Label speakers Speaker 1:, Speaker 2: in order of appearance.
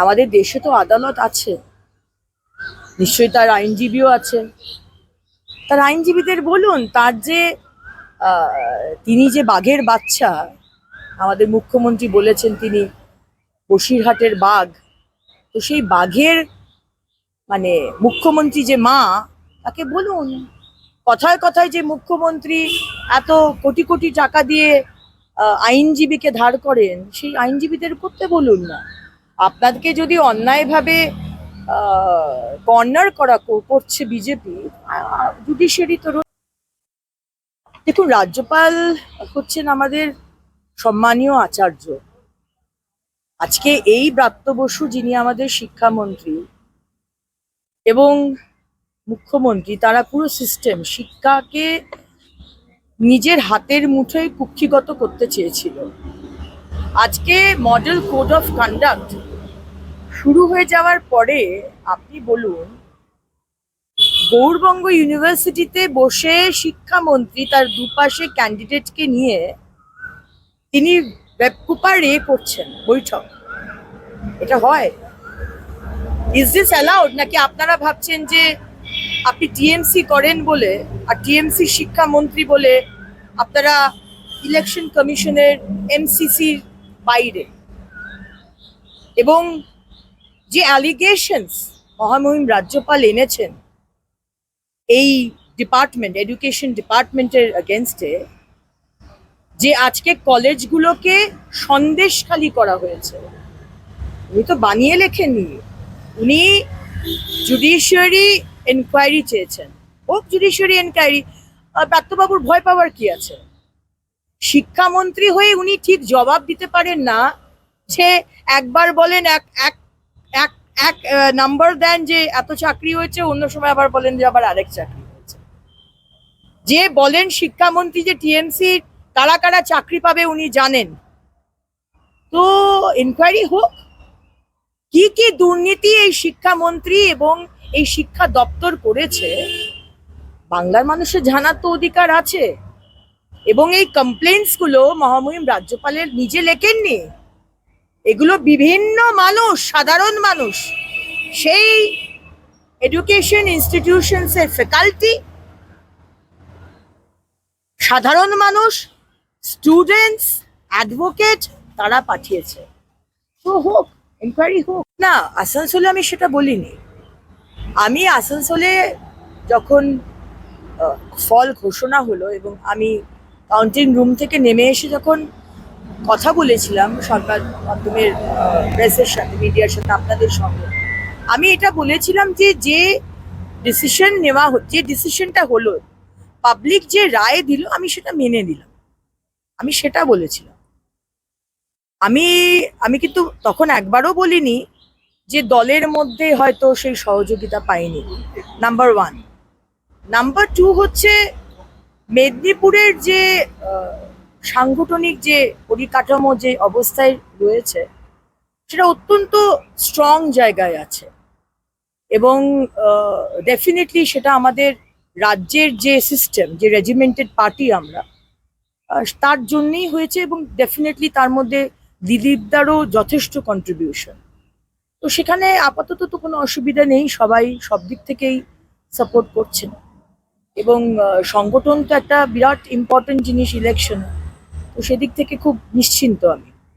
Speaker 1: আমাদের দেশে তো আদালত আছে। নিশ্চয়ই তার আইনজীবীও আছে। তার আইনজীবীদের বলুন, তার যে তিনি যে বাঘের বাচ্চা, আমাদের মুখ্যমন্ত্রী বলেছেন তিনি বসিরহাটের বাঘ। তো সেই বাঘের মানে মুখ্যমন্ত্রী যে মা, তাকে বলুন, কথায় কথায় যে মুখ্যমন্ত্রী এত কোটি কোটি টাকা দিয়ে আইনজীবীকে ধার করেন, সেই আইনজীবীদের করতে বলুন না। আপনাকে যদি অন্যায়ভাবে কর্নার করা করছে বিজেপি জুডিশিয়ারি তো দেখুন, রাজ্যপাল হচ্ছেন আমাদের সম্মানীয় আচার্য। আজকে এই ব্রাত্য বসু যিনি আমাদের শিক্ষামন্ত্রী এবং মুখ্যমন্ত্রী, তারা পুরো সিস্টেম শিক্ষাকে নিজের হাতের মুঠোয় কুক্ষিগত করতে চেয়েছিল। আজকে মডেল কোড অফ কন্ডাক্ট শুরু হয়ে যাওয়ার পরে আপনি বলুন, গৌরবঙ্গ ইউনিভার্সিটিতে বসে শিক্ষামন্ত্রী তার দুপাশে ক্যান্ডিডেটকে নিয়ে তিনি ওয়েবকুপার এ করছেন বৈঠক। এটা হয়? ইজ দিস অ্যালাউড নাকি আপনারা ভাবছেন যে আপনি টিএমসি করেন বলে আর টিএমসি শিক্ষামন্ত্রী বলে আপনারা ইলেকশন কমিশনের এমসিসির বাইরে। এবং যে অ্যালিগেশনস মহামহিম রাজ্যপাল এনেছেন, এই ডিপার্টমেন্ট এডুকেশন ডিপার্টমেন্টের এগেনস্টে যে আজকে কলেজগুলোকে সন্দেশখালি করা হয়েছে, উনি তো বানিয়ে লেখেননি। উনি জুডিশিয়ারি এনকোয়ারি চেয়েছেন। হোক জুডিশিয়ারি এনকোয়ারি প্রাত্যবাবুর ভয় পাওয়ার কি আছে? শিক্ষামন্ত্রী হয়ে উনি ঠিক জবাব দিতে পারেন না, সে একবার বলেন এক এক এক এক নাম্বার দেন যে এত চাকরি হয়েছে, অন্য সময় আবার বলেন যে আবার আরেক চাকরি হয়েছে। যে বলেন শিক্ষামন্ত্রী যে টিএমসি কারা কারা চাকরি পাবে উনি জানেন। তো ইনকোয়ারি হোক, কি কি দুর্নীতি এই শিক্ষামন্ত্রী এবং এই শিক্ষা দপ্তর করেছে, বাংলার মানুষের জানার তো অধিকার আছে। এবং এই কমপ্লেন্টসগুলো মহামহিম রাজ্যপালের নিজে লেখেননি। এগুলো বিভিন্ন মানুষ, সাধারণ মানুষ, সেই এডুকেশন ইনস্টিটিউশনস এর ফ্যাকাল্টি সাধারণ মানুষ স্টুডেন্টস অ্যাডভোকেট তারা পাঠিয়েছে। তো হোক এনকোয়ারি হোক। না, আসানসোলে আমি সেটা বলিনি। আমি আসানসোলে যখন ফল ঘোষণা হলো এবং আমি কাউন্টিং রুম থেকে নেমে এসে যখন কথা বলেছিলাম সরকার মাধ্যমের প্রেসের সাথে মিডিয়ার সাথে আপনাদের সঙ্গে, আমি এটা বলেছিলাম যে যে ডিসিশন নেওয়া যে ডিসিশনটা হলো পাবলিক যে রায় দিল, আমি সেটা মেনে নিলাম। আমি সেটা বলেছিলাম। আমি আমি কিন্তু তখন একবারও বলিনি যে দলের মধ্যে হয়তো সেই সহযোগিতা পাইনি। নাম্বার ওয়ান নাম্বার টু হচ্ছে মেদিনীপুরের যে সাংগঠনিক যে পরিকাঠামো যে অবস্থায় রয়েছে, সেটা অত্যন্ত স্ট্রং জায়গায় আছে। এবং ডেফিনেটলি সেটা আমাদের রাজ্যের যে সিস্টেম যে রেজিমেন্টেড পার্টি আমরা তার জন্যেই হয়েছে এবং ডেফিনেটলি তার মধ্যে দিলীপদারও যথেষ্ট কন্ট্রিবিউশন তো সেখানে আপাতত তো কোনো অসুবিধা নেই, সবাই সব দিক থেকেই সাপোর্ট করছেন। এবং সংগঠন তো একটা বিরাট ইম্পর্টেন্ট জিনিস ইলেকশন তো সেদিক থেকে খুব নিশ্চিন্ত আমি।